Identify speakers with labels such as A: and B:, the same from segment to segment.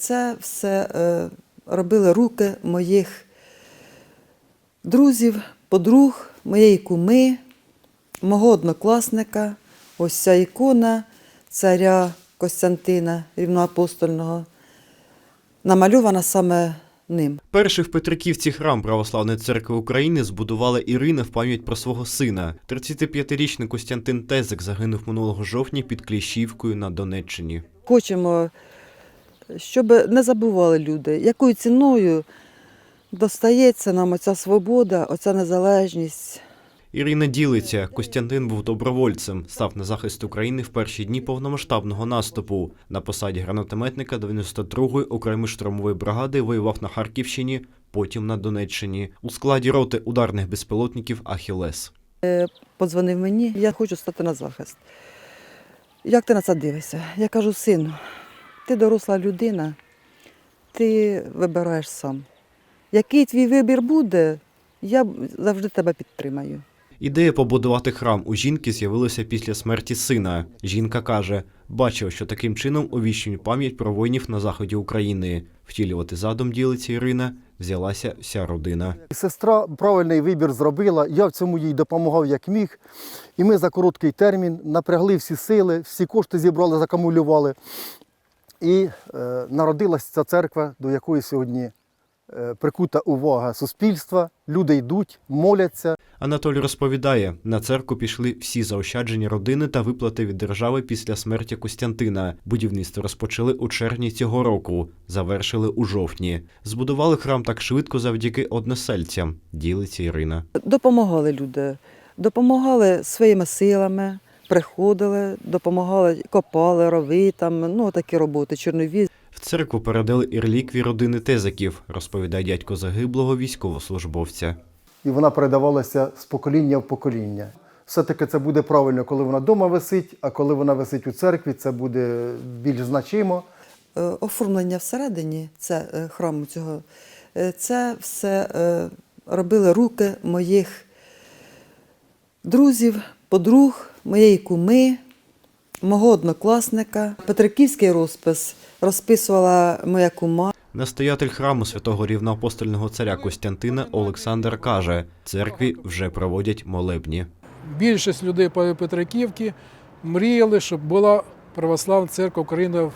A: Це все е, робили руки моїх друзів, подруг, моєї куми, мого однокласника. Ось ця ікона царя Костянтина Рівноапостольного, намальована саме ним.
B: Перший в Петриківці храм Православної церкви України збудувала Ірина в пам'ять про свого сина. 35-річний Костянтин Тезик загинув минулого жовтня під Кліщівкою на Донеччині.
A: Хочемо, щоб не забували люди, якою ціною достається нам оця свобода, оця незалежність.
B: Ірина ділиться. Костянтин був добровольцем, став на захист України в перші дні повномасштабного наступу. На посаді гранатометника 92-ї окремої штурмової бригади воював на Харківщині, потім на Донеччині у складі роти ударних безпілотників Ахілес.
A: Подзвонив мені, я хочу стати на захист. Як ти на це дивишся? Я кажу, сину, ти доросла людина, ти вибираєш сам. Який твій вибір буде, я завжди тебе підтримаю.
B: Ідея побудувати храм у жінки з'явилася після смерті сина. Жінка каже, бачила, що таким чином увічнюють пам'ять про воїнів на заході України. Втілювати задум ділиться Ірина, взялася вся родина.
C: Сестра правильний вибір зробила, я в цьому їй допомагав як міг. І ми за короткий термін напрягли всі сили, всі кошти зібрали, закамулювали. І е, народилася ця церква, до якої сьогодні е, прикута увага суспільства. Люди йдуть, моляться.
B: Анатолій розповідає, на церкву пішли всі заощадження родини та виплати від держави після смерті Костянтина. Будівництво розпочали у червні цього року, завершили у жовтні. Збудували храм так швидко завдяки односельцям, ділиться Ірина.
A: Допомагали люди, допомагали своїми силами, приходили, допомагали, копали, рови, там, ну, такі роботи, чорнові.
B: В церкву передали і реліквії родини Тезаків, розповідає дядько загиблого військовослужбовця.
C: І вона передавалася з покоління в покоління. Все-таки це буде правильно, коли вона вдома висить, а коли вона висить у церкві, це буде більш значимо.
A: Е, Оформлення всередині це е, храму цього, е, це все робили руки моїх друзів, подруг, моєї куми, мого однокласника. Петриківський розпис розписувала моя кума.
B: Настоятель храму святого рівноапостольного царя Костянтина Олександр каже, церкві вже проводять молебні.
D: більшість людей по Петриківці мріяли, щоб була православна церква України в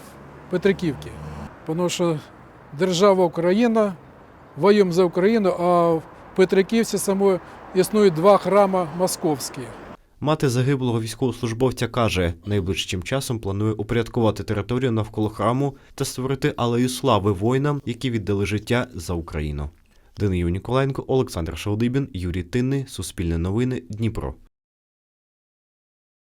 D: Петриківці. Тому що держава Україна, воюємо за Україну, а в Петриківці самої існують два храми московські.
B: Мати загиблого військовослужбовця каже, найближчим часом планує упорядкувати територію навколо храму та створити алею слави воїнам, які віддали життя за Україну. Даниїв Ніколаєнко, Олександр Шалдибін, Юрій Тинний, Суспільне новини, Дніпро.